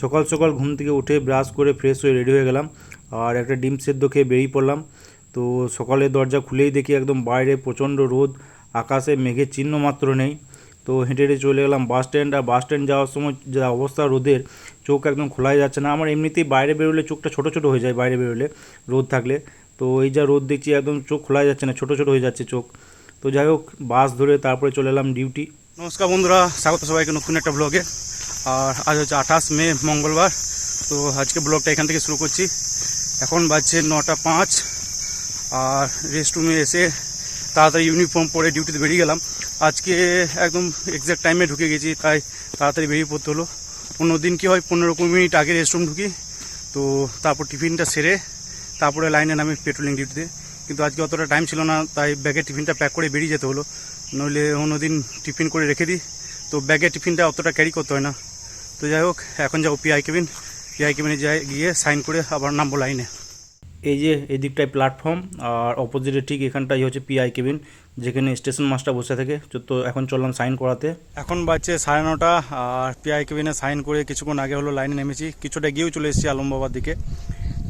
সকাল সকাল ঘুম থেকে উঠে ব্রাশ করে ফ্রেশ হয়ে রেডি হয়ে গেলাম। আর একটা ডিম সেদ্ধ খেয়ে বেরিয়ে পড়লাম। তো সকালে দরজা খুলেই দেখি একদম বাইরে প্রচণ্ড রোদ, আকাশে মেঘের চিহ্ন মাত্র নেই। তো হেঁটে হেঁটে চলে গেলাম বাস স্ট্যান্ড আর বাস স্ট্যান্ড যাওয়ার সময় যা অবস্থা রোদের, চোখ একদম খোলাই যাচ্ছে না। আমার এমনিতেই বাইরে বেরোলে চোখটা ছোটো ছোটো হয়ে যায় বাইরে বেরোলে, রোদ থাকলে। তো এই যা রোদ দেখছি একদম চোখ খোলা যাচ্ছে না, ছোটো ছোটো হয়ে যাচ্ছে চোখ। তো যাই হোক বাস ধরে তারপরে চলে এলাম ডিউটি নমস্কার বন্ধুরা, স্বাগত সবাইকে নতুন একটা ব্লগে আর আজ হচ্ছে আঠাশ মে, মঙ্গলবার। তো আজকে ব্লগটা এখান থেকে শুরু করছি। এখন বাজছে নটা পাঁচ। আর রেস্ট রুমে এসে তাড়াতাড়ি ইউনিফর্ম পরে ডিউটিতে বেরিয়ে গেলাম। আজকে একদম এক্সাক্ট টাইমে ঢুকে গেছি, তাই তাড়াতাড়ি বেরিয়ে পড়তে হলো। অন্য দিন কী হয়, পনেরো কুড়ি মিনিট আগে রেস্ট রুম ঢুকি। তো তারপর টিফিনটা সেরে তারপরে লাইনে নামি পেট্রোলিং ডিউটিতে কিন্তু আজকে অতটা টাইম ছিল না, তাই ব্যাগে টিফিনটা প্যাক করে বেরিয়ে যেতে হলো। নইলে অন্যদিন টিফিন করে রেখে দিই। তো ব্যাগে টিফিনটা অতটা ক্যারি করতে হয় না। তো যাই হোক এখন যাব পিআই কেবিন পিআই কেবিনে যাই গিয়ে সাইন করে আবার নামবো লাইনে এই যে এই দিকটায় প্ল্যাটফর্ম আর অপোজিটে ঠিক এখানটাই হচ্ছে পিআই কেবিন যেখানে স্টেশন মাস্টার বসে থাকে। তো- তো এখন চললাম সাইন করাতে। এখন বাজছে সাড়ে নটা আর পিআই কেবিনে সাইন করে কিছুক্ষণ আগে হলো লাইনে নেমেছি। কিছুটা গিয়েও চলে এসেছি আলমবাবার দিকে।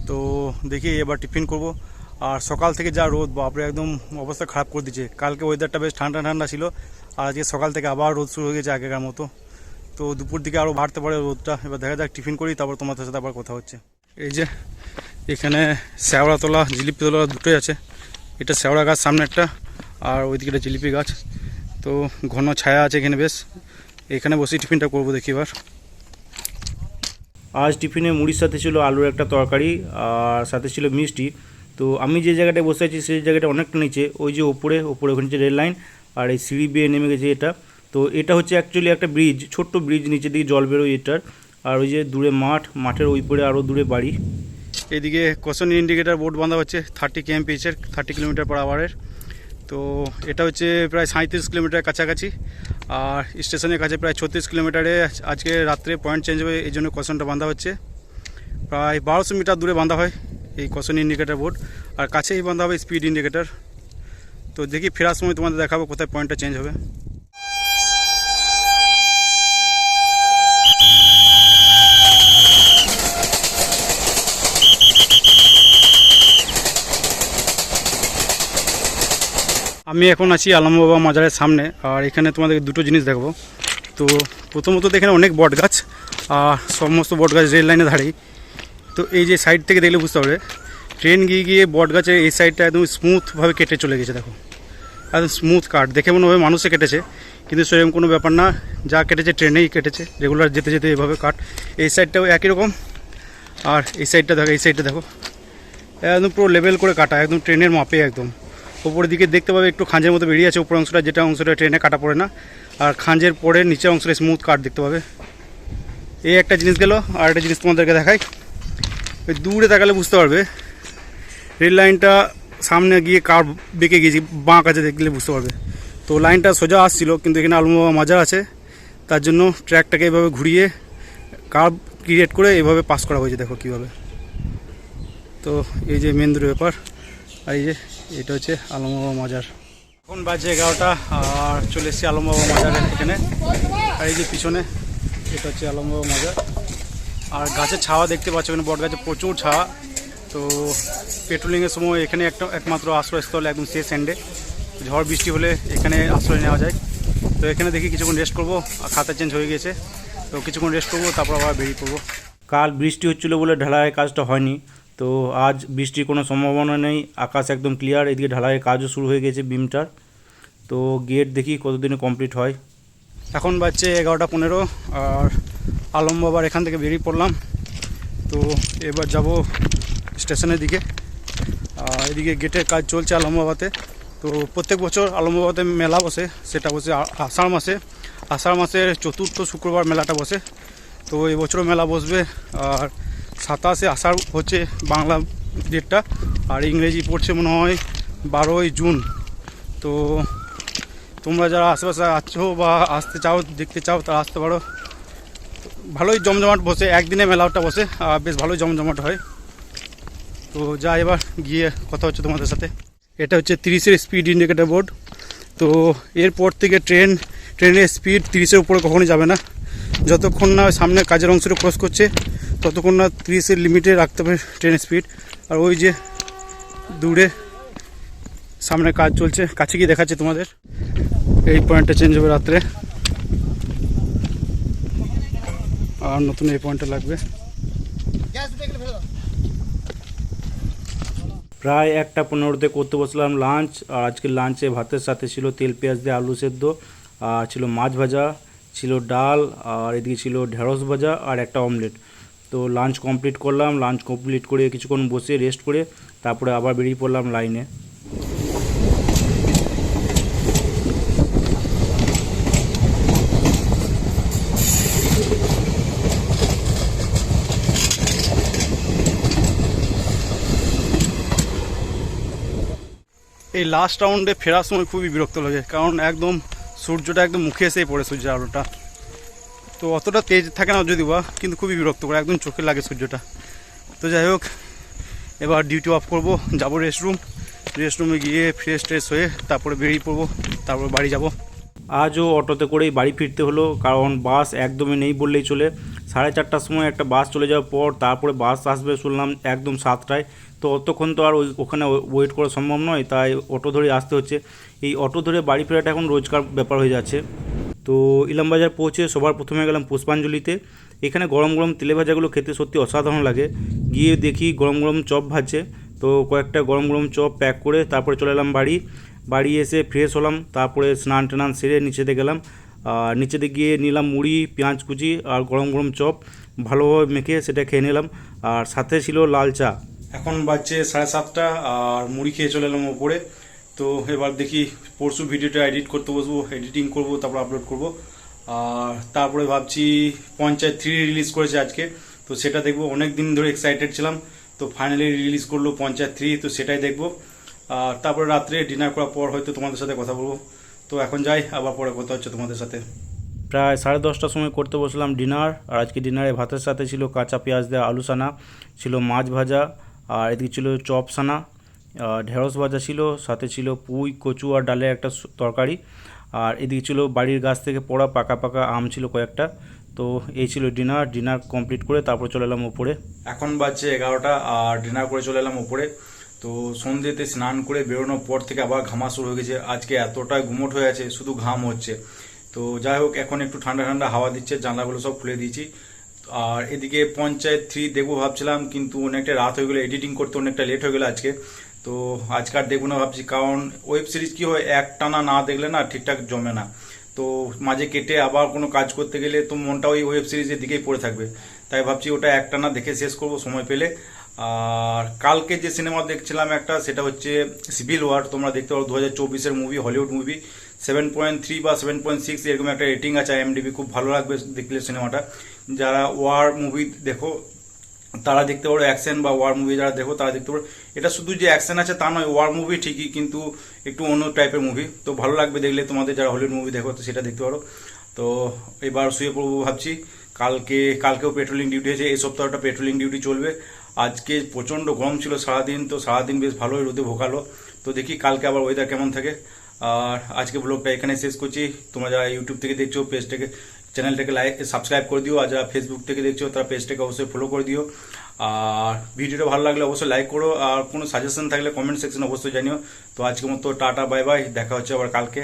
তো দেখি এবার টিফিন করব। আর সকাল থেকে যা রোদ বাপরে একদম অবস্থা খারাপ করে দিচ্ছে কালকে ওয়েদারটা বেশ ঠান্ডা ঠান্ডা ছিল। আর আজকে সকাল থেকে আবার রোদ শুরু হয়ে গেছে আগেকার মতো। তো দুপুর দিকে আরও বাড়তে পারে রোদটা। এবার দেখা যাক, টিফিন করি, তারপর তোমাদের সাথে আবার কথা হচ্ছে। এই যে, এখানে শ্যাওড়া তোলা জিলিপি তোলা দুটোই আছে। এটা শ্যাওড়া গাছ সামনে একটা, আর ওইদিকে একটা জিলিপি গাছ। তো ঘন ছায়া আছে এখানে বেশ। এখানে বসেই টিফিনটা করব দেখি এবার। আজ টিফিনে মুড়ির সাথে ছিল আলুর একটা তরকারি, আর সাথে ছিল মিষ্টি। তো আমি যে জায়গাটায় বসে আছি, সেই জায়গাটা অনেকটা নিচে। ওই যে ওপরে ওপরে ওখানে যে রেল লাইন, আর এই সিঁড়ি বেয়ে নেমে গেছে এটা। তো এটা হচ্ছে অ্যাকচুয়ালি একটা ব্রিজ ছোট্ট ব্রিজ নিচে দিকে জল বেরোয় এটার। আর ওই যে দূরে মাঠ, মাঠের ওই পরে আরও দূরে বাড়ি। এদিকে কোশন ইন্ডিকেটার বোর্ড বাঁধা হচ্ছে থার্টি কেএমপিএচের থার্টি কিলোমিটার পার আওয়ারের তো এটা হচ্ছে প্রায় সাঁত্রিশ কিলোমিটার কাছাকাছি। আর স্টেশনের কাছে প্রায় ছত্রিশ কিলোমিটারে আজকে রাত্রে পয়েন্ট চেঞ্জ হবে এই জন্য কোশনটা বাঁধা হচ্ছে। প্রায় বারোশো মিটার দূরে বাঁধা হয় এই কোশন ইন্ডিকেটার বোর্ড আর কাছেই বাঁধা হবে স্পিড ইন্ডিকেটার তো দেখি ফেরার সময় তোমাদের দেখাবো কোথায় পয়েন্টটা চেঞ্জ হবে। আমি এখন আছি আলমবাবা মাজারের সামনে, আর এখানে তোমাদের দুটো জিনিস দেখব। তো প্রথমত এখানে অনেক বট গাছ, আর সমস্ত বট গাছ রেল লাইনে ধারেই। তো এই যে সাইড থেকে দেখলে বুঝতে পারবে ট্রেন গিয়ে গিয়ে বট গাছের এই সাইডটা একদম স্মুথভাবে কেটে চলে গেছে, দেখো। একদম স্মুথ কাট দেখে মনে হবে মানুষে কেটেছে, কিন্তু সেরকম কোনো ব্যাপার না। যা কেটেছে ট্রেনেই কেটেছে রেগুলার যেতে যেতে এভাবে কাট এই সাইডটাও একই রকম। আর এই সাইডটা দেখো, এই সাইডটা দেখো। একদম পুরো লেভেল করে কাটা, একদম ট্রেনের মাপে একদম। ওপরের দিকে দেখতে পাবে একটু খাঁজের মতো বেরিয়ে আছে উপর অংশটা, যেটা অংশটা ট্রেনে কাটা পড়ে না। আর খাঁজের পরে নিচের অংশটা স্মুথ কাট দেখতে পাবে। এই একটা জিনিস গেল, আর একটা জিনিস তোমাদেরকে দেখাই। ওই দূরে তাকালে বুঝতে পারবে, রেল লাইনটা সামনে গিয়ে কার বেঁকে গিয়েছি, বাঁ কাছে দেখলে বুঝতে পারবে। তো লাইনটা সোজা আসছিল, কিন্তু এখানে আলমবাবা মাজার আছে। তার জন্য ট্র্যাকটাকে এভাবে ঘুরিয়ে কার ক্রিয়েট করে এভাবে পাস করা হয়েছে, দেখো কীভাবে। তো এই যে মেন দুটো ব্যাপার, আর এই যে এটা হচ্ছে আলমবাবা মাজার। এখন বাজে এগারোটা আর চলে এসেছি আলমবাবা মাজারের এখানে। আর এই যে পিছনে এটা হচ্ছে আলমবাবা মাজার। আর গাছের ছাওয়া দেখতে পাচ্ছ এখানে বট গাছে প্রচুর ছাওয়া। তো পেট্রোলিংয়ের সময় এখানে একটা একমাত্র আশ্রয়স্থল একদম শেষ এন্ডে ঝড় বৃষ্টি হলে এখানে আশ্রয় নেওয়া যায়। তো এখানে দেখি কিছুক্ষণ রেস্ট করব আর খাতা চেঞ্জ হয়ে গেছে তো কিছুক্ষণ রেস্ট করব তারপর আবার বেরিয়ে পড়ব। কাল বৃষ্টি হচ্ছিল বলে ঢালাইয়ের কাজটা হয়নি। তো আজ বৃষ্টির কোনো সম্ভাবনা নেই, আকাশ একদম ক্লিয়ার এদিকে ঢালাইয়ের কাজও শুরু হয়ে গেছে বিমটার। তো গেট দেখি কতদিনে কমপ্লিট হয়। এখন বাজছে এগারোটা পনেরো, আর আলম বাবার এখান থেকে বেরিয়ে পড়লাম। তো এবার যাব স্টেশনের দিকে। এদিকে গেটের কাজ চলছে আলমবাবাতে। তো প্রত্যেক বছর আলমবাবাতে মেলা বসে, সেটা বসে আষাঢ় মাসে। আষাঢ় মাসের চতুর্থ শুক্রবার মেলাটা বসে। তো এবছরও মেলা বসবে, আর সাতাশে আষাঢ় হচ্ছে বাংলা ডেটটা আর ইংরেজি পড়ছে মনে হয় বারোই জুন। তো তোমরা যারা আশেপাশে আছো বা আসতে চাও, দেখতে চাও, তারা আসতে পারো। ভালোই জমজমাট বসে, একদিনে মেলাটা বসে, আর বেশ ভালোই জমজমাট হয়। তো যা, এবার গিয়ে কথা হচ্ছে তোমাদের সাথে। এটা হচ্ছে তিরিশের স্পিড ইন্ডিকেটার বোর্ড। তো এরপর থেকে ট্রেন, ট্রেনের স্পিড তিরিশের উপরে কখনোই যাবে না। যতক্ষণ না সামনে কাজের অংশটা ক্রস করছে ততক্ষণ না তিরিশের লিমিটে রাখতে হবে ট্রেনের স্পিড আর ওই যে দূরে সামনে কাজ চলছে, কাছে গিয়ে দেখাচ্ছে তোমাদের। এই পয়েন্টটা চেঞ্জ হবে রাত্রে। আর নতুন এই পয়েন্টটা লাগবে। প্রায় একটা পনেরোতে করতে বসলাম লাঞ্চ আর আজকে লাঞ্চে ভাতের সাথে ছিল তেল, পেঁয়াজ দিয়ে আলু সেদ্ধ। আর ছিল মাছ ভাজা, ছিল ডাল, আর এদিকে ছিল ঢেঁড়স ভাজা আর একটা অমলেট তো লাঞ্চ কমপ্লিট করলাম লাঞ্চ কমপ্লিট করে কিছুক্ষণ বসে রেস্ট করে তারপরে আবার বেরিয়ে পড়লাম লাইনে এই লাস্ট রাউন্ডে ফেরার সময় খুবই বিরক্ত লাগে, কারণ একদম সূর্যটা একদম মুখে এসেই পড়ে সূর্যের আলোটা। তো অতটা তেজ থাকে না যদি বা, কিন্তু খুবই বিরক্ত করে একদম চোখে লাগে সূর্যটা। তো যাই হোক, এবার ডিউটি অফ করব, যাব রেস্টরুম রেস্টরুমে গিয়ে ফ্রেশ ট্রেশ হয়ে তারপরে বেরিয়ে পড়ব, তারপরে বাড়ি যাব। আজও অটোতে করেই বাড়ি ফিরতে হলো, কারণ বাস একদমই নেই বললেই চলে। সাড়ে চারটার সময় একটা বাস চলে যাওয়ার পর তারপরে বাস আসবে শুনলাম একদম সাতটায়। তো অতক্ষণ তো আর ওই ওখানে ওয়েট করা সম্ভব নয়, তাই অটো ধরে আসতে হচ্ছে। এই অটো ধরে বাড়ি ফেরাটা এখন রোজকার ব্যাপার হয়ে যাচ্ছে। তো ইলামবাজার পৌঁছে সবার প্রথমে গেলাম পুষ্পাঞ্জলিতে। এখানে গরম গরম তেলে ভাজাগুলো খেতে সত্যি অসাধারণ লাগে। গিয়ে দেখি গরম গরম চপ ভাজছে। তো কয়েকটা গরম গরম চপ প্যাক করে তারপরে চলে এলাম বাড়ি। বাড়ি এসে ফ্রেশ হলাম, তারপরে স্নান টান সেরে নিচেতে গেলাম। আর নিচেতে গিয়ে নিলাম মুড়ি, পেঁয়াজ কুচি আর গরম গরম চপ। ভালোভাবে মেখে সেটা খেয়ে নিলাম। আর সাথে ছিল লাল চা। এখন বাজছে সাড়ে সাতটা, আর মুড়ি খেয়ে চলে এলাম ওপরে। তো এবার দেখি পরশু ভিডিওটা এডিট করতে বসবো এডিটিং করব, তারপর আপলোড করব। আর তারপরে ভাবছি পঞ্চায়েত থ্রি রিলিজ করেছে আজকে, তো সেটা দেখব। অনেক দিন ধরে এক্সাইটেড ছিলাম, তো ফাইনালি রিলিজ করল পঞ্চায়েত থ্রি তো সেটাই দেখব। আর তারপরে রাত্রে ডিনার করার পর হয়তো তোমাদের সাথে কথা বলব। তো এখন যাই, আবার পরে কথা হচ্ছে তোমাদের সাথে। প্রায় সাড়ে দশটার সময় করতে বসলাম ডিনার আর আজকে ডিনারে ভাতের সাথে ছিল কাঁচা পেঁয়াজ দেওয়া আলু সানা ছিল মাছ ভাজা, আর এদিকে ছিল চপ সানা ঢেঁড়স ভাজা ছিল, সাথে ছিল পুঁই, কচু আর ডালের একটা তরকারি। আর এদিকে ছিল বাড়ির গাছ থেকে পড়া পাকা পাকা আম ছিল কয়েকটা। তো এই ছিল ডিনার ডিনার কমপ্লিট করে তারপর চলে এলাম উপরে এখন বাজছে এগারোটা আর ডিনার করে চলে এলাম উপরে তো সন্ধ্যেতে স্নান করে বেরোনোর পর থেকে আবার ঘামা শুরু হয়ে গেছে। আজকে এতটাই গুমোট হয়ে আছে, শুধু ঘাম হচ্ছে। তো যাই হোক, এখন একটু ঠান্ডা ঠান্ডা হাওয়া দিচ্ছে, জানলাগুলো সব খুলে দিয়েছি। আর এদিকে পঞ্চায়েত থ্রি দেখব ভাবছিলাম, কিন্তু অনেকটা রাত হয়ে গেলো এডিটিং করতে অনেকটা লেট হয়ে গেলো আজকে। তো আজকার দেখব না ভাবছি, কারণ ওয়েব সিরিজ কি হয়, এক টানা না দেখলে না ঠিকঠাক জমে না। তো মাঝে কেটে আবার কোনো কাজ করতে গেলে তো মনটা ওই ওয়েব সিরিজের দিকেই পড়ে থাকবে। তাই ভাবছি ওটা একটানা দেখে শেষ করব, সময় পেলে। আর কালকে যে সিনেমা দেখছিলাম একটা, সেটা হচ্ছে সিভিল ওয়ার তোমরা দেখতে পারো দু হাজার চব্বিশের movie Hollywood movie seven point three বা সেভেন পয়েন্ট সিক্স এরকম একটা রেটিং আছে আইএমডিবি খুব ভালো লাগবে দেখলে সিনেমাটা যারা ওয়ার মুভি দেখো, তারা দেখতে পারো অ্যাকশন বা ওয়ার মুভি যারা দেখো, তারা দেখতে পারো। এটা শুধু যে অ্যাকশন আছে তা নয় ওয়ার মুভি ঠিকই কিন্তু একটু অন্য টাইপের মুভি তো ভালো লাগবে দেখলে তোমাদের যারা হলিউড মুভি দেখো, তো সেটা দেখতে পারো। তো এবার শুয়ে পড়ব ভাবছি। কালকে, কালকেও পেট্রোলিং ডিউটি আছে, এই সপ্তাহটা পেট্রোলিং ডিউটি চলবে। আজকে প্রচণ্ড গরম ছিল সারাদিন, তো সারাদিন বেশ ভালোই রোদে ভোকালো। তো দেখি কালকে আবার ওয়েদার কেমন থাকে। আর আজকে ব্লগটা এখানে শেষ করছি। তোমরা যারা ইউটিউব থেকে দেখছ পেজটাকে চ্যানেলটাকে লাইক সাবস্ক্রাইব করে দিও। আর যারা ফেসবুক থেকে দেখছ, তারা পেজটাকে অবশ্যই ফলো করে দিও। আর ভিডিওটা ভালো লাগলে অবশ্যই লাইক করো। আর কোনো সাজেশন থাকলে কমেন্ট সেকশন অবশ্যই জানিও। তো আজকের মতো টাটা বাই বাই দেখা হচ্ছে আবার কালকে।